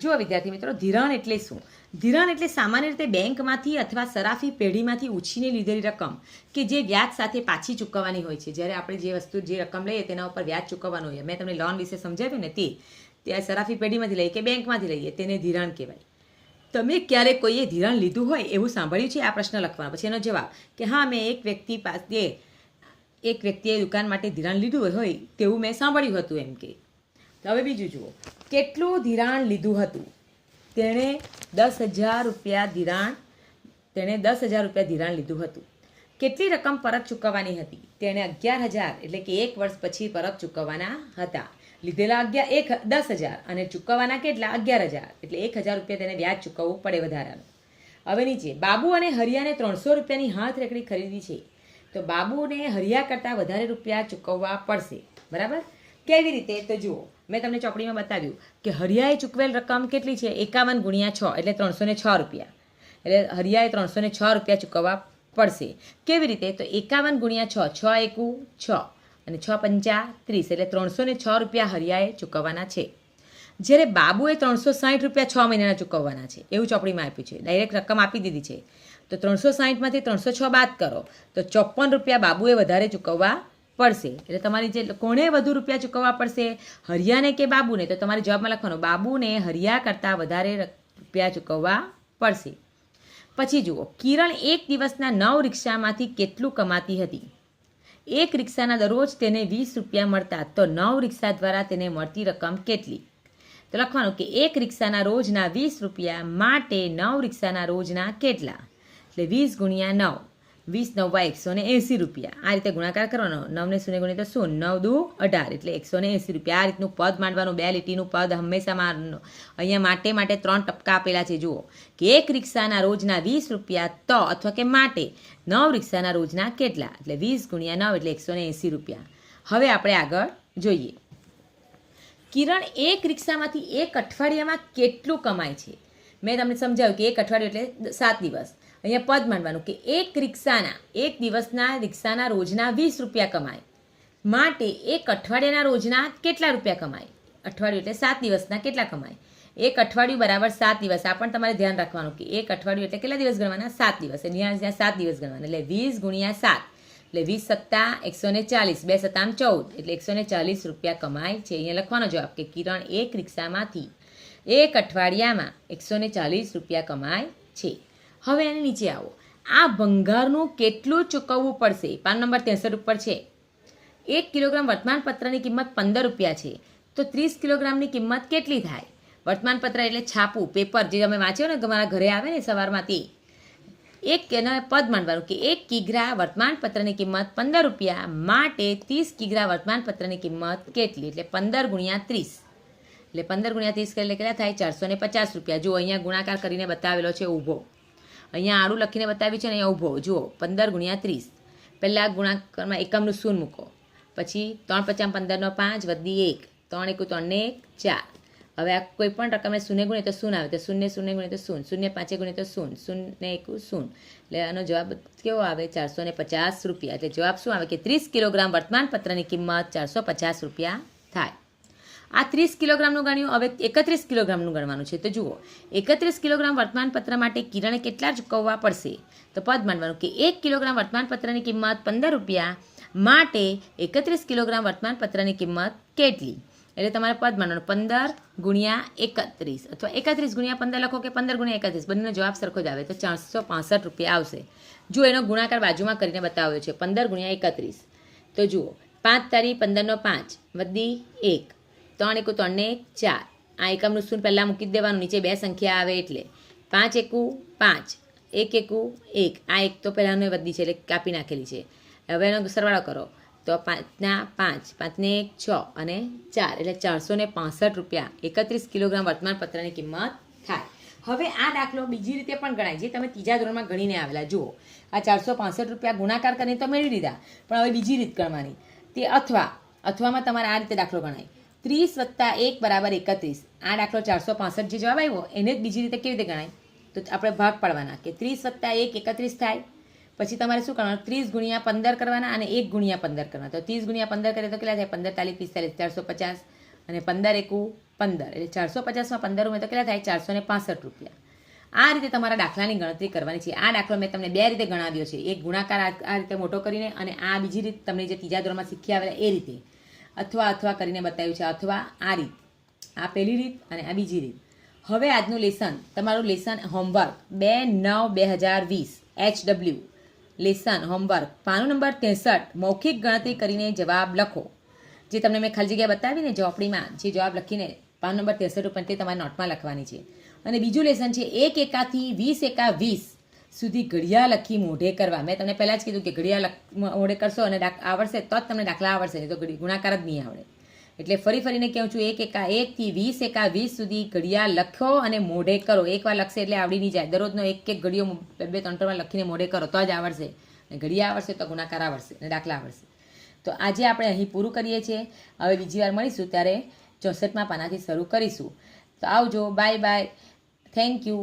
જુઓ વિદ્યાર્થી મિત્રો, ધિરાણ એટલે શું? ધિરાણ એટલે સામાન્ય રીતે બેંકમાંથી અથવા સરાફી પેઢીમાંથી ઉછીને લીધેલી રકમ કે જે વ્યાજ સાથે પાછી ચૂકવવાની હોય છે. જ્યારે આપણે જે વસ્તુ, જે રકમ લઈએ તેના ઉપર વ્યાજ ચૂકવવાનું હોય. મેં તમને લોન વિશે સમજાવ્યું ને તે સરાફી પેઢીમાંથી લઈએ કે બેંકમાંથી લઈએ, તેને ધિરાણ કહેવાય. તમે ક્યારે કોઈએ ધિરાણ લીધું હોય એવું સાંભળ્યું છે? આ પ્રશ્ન લખવાનો. પછી એનો જવાબ કે હા, મેં એક વ્યક્તિ પાસે, એક વ્યક્તિએ દુકાન માટે ધિરાણ લીધું હોય તેવું મેં સાંભળ્યું હતું એમ કે. હવે બીજું જુઓ. કેટલું ધિરાણ લીધું હતું? તેણે દસ હજાર રૂપિયા ધિરાણ, તેણે દસ હજાર રૂપિયા ધિરાણ લીધું હતું. કેટલી રકમ પરત ચૂકવવાની હતી? તેણે અગિયાર હજાર, એટલે કે એક વર્ષ પછી પરત ચૂકવવાના હતા. લીધેલા અગિયાર, એક, દસ હજાર અને ચૂકવવાના કેટલા? અગિયાર હજાર, એટલે એક હજાર રૂપિયા તેને વ્યાજ ચૂકવવું પડે વધારાનું. હવે નીચે, બાબુ અને હરિયાને ત્રણસો રૂપિયાની હાથ રેકડી ખરીદી છે. તો બાબુને હરિયા કરતાં વધારે રૂપિયા ચૂકવવા પડશે. બરાબર? કેવી રીતે? તો જુઓ. મેં તમને ચોપડીમાં બતાવ્યું કે હરિયાએ ચૂકવેલ રકમ કેટલી છે? એકાવન ગુણ્યા છ, એટલે ત્રણસો ને છ રૂપિયા. એટલે હરિયાએ ત્રણસો ને છ રૂપિયા ચૂકવવા પડશે. કેવી રીતે? તો એકાવન ગુણ્યા છ છ એકુ, છ. અને છ પંચા ત્રીસ, એટલે ત્રણસો ને છ રૂપિયા હરિયાએ ચૂકવવાના છે. જ્યારે બાબુએ ત્રણસો સાઠ રૂપિયા છ મહિનાના ચૂકવવાના છે. એવું ચોપડીમાં આપ્યું છે. ડાયરેક્ટ રકમ આપી દીધી છે. તો ત્રણસો સાહીઠમાંથી ત્રણસો છ બાદ કરો. તો ચોપન રૂપિયા બાબુએ વધારે ચૂકવવા પડશે. એટલે તમારી જે કોણે વધુ રૂપિયા ચૂકવવા પડશે, હરિયાને કે બાબુને? તો તમારે જવાબમાં લખવાનું, બાબુને હરિયા કરતાં વધારે રૂપિયા ચૂકવવા પડશે. પછી જુઓ, કિરણ એક દિવસના નવ રિક્ષામાંથી કેટલું કમાતી હતી? એક રિક્ષાના દરરોજ તેને વીસ રૂપિયા મળતા, તો નવ રિક્ષા દ્વારા તેને મળતી રકમ કેટલી? તો લખવાનું કે એક રિક્ષાના રોજના વીસ રૂપિયા માટે નવ રિક્ષાના રોજના કેટલા? એટલે વીસ ગુણ્યા નવ. વીસ નવા એકસો ને એંસી રૂપિયા. આ રીતે ગુણાકાર કરવાનો નવને શૂન્ય ગુણ્યા તો શું? નવ દુ અઢાર. એટલે એકસો ને એંસી રૂપિયા. આ રીતનું પદ માંડવાનું બે લીટીનું પદ હંમેશા મારનું. અહીંયા માટે માટે ત્રણ ટપકા આપેલા છે. જુઓ. કે એક રિક્ષાના રોજના વીસ રૂપિયા તો અથવા કે માટે નવ રિક્ષાના રોજના કેટલા? એટલે વીસ ગુણ્યા નવ એટલે એકસો ને એંસી રૂપિયા. હવે આપણે આગળ જોઈએ. કિરણ, એક રિક્ષામાંથી એક અઠવાડિયામાં કેટલું કમાય છે? મેં તમને સમજાવ્યું કે એક અઠવાડિયું એટલે સાત દિવસ. અહીંયા પદ માંડવાનું કે એક રિક્ષાના, એક દિવસના રિક્ષાના રોજના વીસ રૂપિયા કમાય. માટે એક અઠવાડિયાના રોજના કેટલા રૂપિયા કમાય? અઠવાડિયું એટલે સાત દિવસના કેટલા કમાય? એક અઠવાડિયું બરાબર સાત દિવસ. આ પણ તમારે ધ્યાન રાખવાનું કે એક અઠવાડિયું એટલે કેટલા દિવસ ગણવાના? સાત દિવસ. ત્યાં ત્યાં સાત દિવસ ગણવાના. એટલે વીસ ગુણ્યા સાત. એટલે વીસ સત્તા એકસો ને ચાલીસ. બે સત્તામ ચૌદ. એટલે એકસો ને ચાલીસ રૂપિયા કમાય છે. અહીંયા લખવાનો જવાબ કે કિરણ એક રિક્ષામાંથી એક અઠવાડિયામાં એકસો ને ચાલીસ રૂપિયા કમાય છે. હવે એની નીચે આવો. આ ભંગારનું કેટલું ચૂકવવું પડશે? પાન નંબર ત્રેસઠ ઉપર છે. એક કિલોગ્રામ વર્તમાનપત્રની કિંમત પંદર રૂપિયા છે. તો ત્રીસ કિલોગ્રામની કિંમત કેટલી થાય? વર્તમાનપત્ર એટલે છાપું, પેપર જે તમે વાંચ્યો ને તમારા ઘરે આવે ને સવારમાં તે એક એનો પદ માનવાનું કે એક કિગ્રા વર્તમાનપત્રની કિંમત પંદર રૂપિયા માટે ત્રીસ કિગ્રા વર્તમાનપત્રની કિંમત કેટલી? એટલે પંદર ગુણ્યા ત્રીસ. એટલે પંદર ગુણ્યા ત્રીસ એટલે કેટલા થાય? ચારસો ને પચાસ રૂપિયા. જો અહીંયા ગુણાકાર કરીને બતાવેલો છે, ઊભો. અહીંયા આડું લખીને બતાવ્યું છે ને, અહીંયા ઊભો, જુઓ, પંદર ગુણ્યા ત્રીસ. પહેલાં ગુણાકારમાં એકમનું શૂન મૂકો. પછી ત્રણ પચાસ પંદરનો પાંચ વધી એક. ત્રણ એકુ ત્રણને એક ચાર. હવે આ કોઈ પણ રકમને શૂન્ય ગુણે તો શૂન્ય આવે. તો શૂન્ય શૂન્ય ગુણે તો શૂન્ય. શૂન્ય પાંચે ગુણે તો શૂન્ય. શૂન્ય એકુ શૂન્ય. એટલે આનો જવાબ કેવો આવે? ચારસો ને પચાસ રૂપિયા. એટલે જવાબ શું આવે? કે ત્રીસ કિલોગ્રામ વર્તમાનપત્રની કિંમત ચારસો પચાસ રૂપિયા થાય. આ ત્રીસ કિલોગ્રામનું ગણ્યું, હવે એકત્રીસ કિલોગ્રામનું ગણવાનું છે. તો જુઓ, એકત્રીસ કિલોગ્રામ વર્તમાનપત્ર માટે કિરણે કેટલા ચૂકવવા પડશે? તો પદ માનવાનું કે એક કિલોગ્રામ વર્તમાનપત્રની કિંમત પંદર રૂપિયા માટે એકત્રીસ કિલોગ્રામ વર્તમાનપત્રની કિંમત કેટલી? એટલે તમારે પદ માનવાનું પંદર ગુણ્યા એકત્રીસ. અથવા એકત્રીસ ગુણ્યા પંદર લખો કે પંદર ગુણ્યા એકત્રીસ? બંનેનો જવાબ સરખો જ આવે. તો ચારસો પાસઠ રૂપિયા આવશે. જો એનો ગુણાકાર બાજુમાં કરીને બતાવ્યો છે. પંદર ગુણ્યા એકત્રીસ. તો જુઓ, પાંચ તારી પંદરનો પાંચ વધી એક. ત્રણ એકુ ત્રણને ચાર. આ એકમનું શૂન્ય પહેલાં મૂકી દેવાનું, નીચે બે સંખ્યા આવે એટલે. પાંચ એકુ પાંચ, એક એકુ એક. આ એક તો પહેલાંનો વધી છે એટલે કાપી નાખેલી છે. હવે એનો સરવાળો કરો. તો પાંચના પાંચ, પાંચને એક છ અને ચાર. એટલે ચારસો ને રૂપિયા. એકત્રીસ કિલોગ્રામ વર્તમાનપત્રની કિંમત થાય. હવે આ દાખલો બીજી રીતે પણ ગણાય. જે તમે ત્રીજા ધોરણમાં ગણીને આવેલા. જુઓ. આ ચારસો પાંસઠ રૂપિયા ગુણાકાર કરીને તો મેળવી લીધા પણ હવે બીજી રીત ગણવાની. તે અથવા, અથવામાં તમારે આ રીતે દાખલો ગણાય. ત્રીસ વત્તા એક બરાબર એકત્રીસ. આ દાખલો ચારસો પાસઠ જે જવાબ આવ્યો, એને જ બીજી રીતે કેવી રીતે ગણાય? તો આપણે ભાગ પાડવાના કે ત્રીસ વત્તા એક એકત્રીસ થાય. પછી તમારે શું કરવાનું? ત્રીસ ગુણ્યા પંદર કરવાના અને એક ગુણ્યા પંદર કરવાના. તો ત્રીસ ગુણ્યા પંદર કરીએ તો કેટલા થાય? પંદર તાલીસ પિસ્તાલીસ, ચારસો પચાસ અને પંદર એકું પંદર. એટલે ચારસો પચાસમાં પંદર ઉમેર તો કેટલા થાય? ચારસો ને પાસઠ રૂપિયા. આ રીતે તમારા દાખલાની ગણતરી કરવાની છે. આ દાખલો મેં તમને બે રીતે ગણાવ્યો છે. એક ગુણાકાર આ આ રીતે મોટો કરીને અને આ બીજી રીત તમને જે ત્રીજા ધોરણમાં શીખી આવેલા એ રીતે. અથવા અથવા કરીને બતાવ્યું છે, અથવા આ રીત. આ પહેલી રીત અને આ બીજી રીત. હવે આજનું લેસન, તમારું લેસન હોમવર્ક. બે નવ બે હજાર વીસ, એચ ડબલ્યુ. Lesson, homework. પાનું નંબર ત્રેસઠ, મૌખિક ગણતરી કરીને જવાબ લખો. જે તમને મેં ખાલી જગ્યા બતાવી ને ચોપડીમાં જે જવાબ લખીને પાન નંબર ત્રેસઠ ઉપર તે તમારે નોટમાં લખવાની છે. અને બીજું લેસન છે, એક એકાથી વીસ એકા વીસ. સુધી ઘડિયા લખી મોઢે કરવા. મેં તમને પહેલાં જ કીધું કે ઘડિયા લખ, મોઢે કરશો અને આવડશે તો જ તમને દાખલા આવડશે તો ઘડી, ગુણાકાર જ નહીં આવડે. એટલે ફરી ફરીને કહું છું, એક એકા એકથી વીસ એકા વીસ સુધી ઘડિયા લખો અને મોઢે કરો. એકવાર લખશે એટલે આવડી નહીં જાય. દરરોજનો એક એક ઘડિયો બે બે, ત્રણ ત્રણ લખીને મોઢે કરો, તો જ આવડશે અને ઘડિયા આવડશે તો ગુણાકાર આવડશે અને દાખલા આવડશે તો આજે આપણે અહીં પૂરું કરીએ છીએ. હવે બીજી વાર મળીશું ત્યારે ચોસઠમાં પાનાથી શરૂ કરીશું. તો આવજો, બાય બાય. Thank you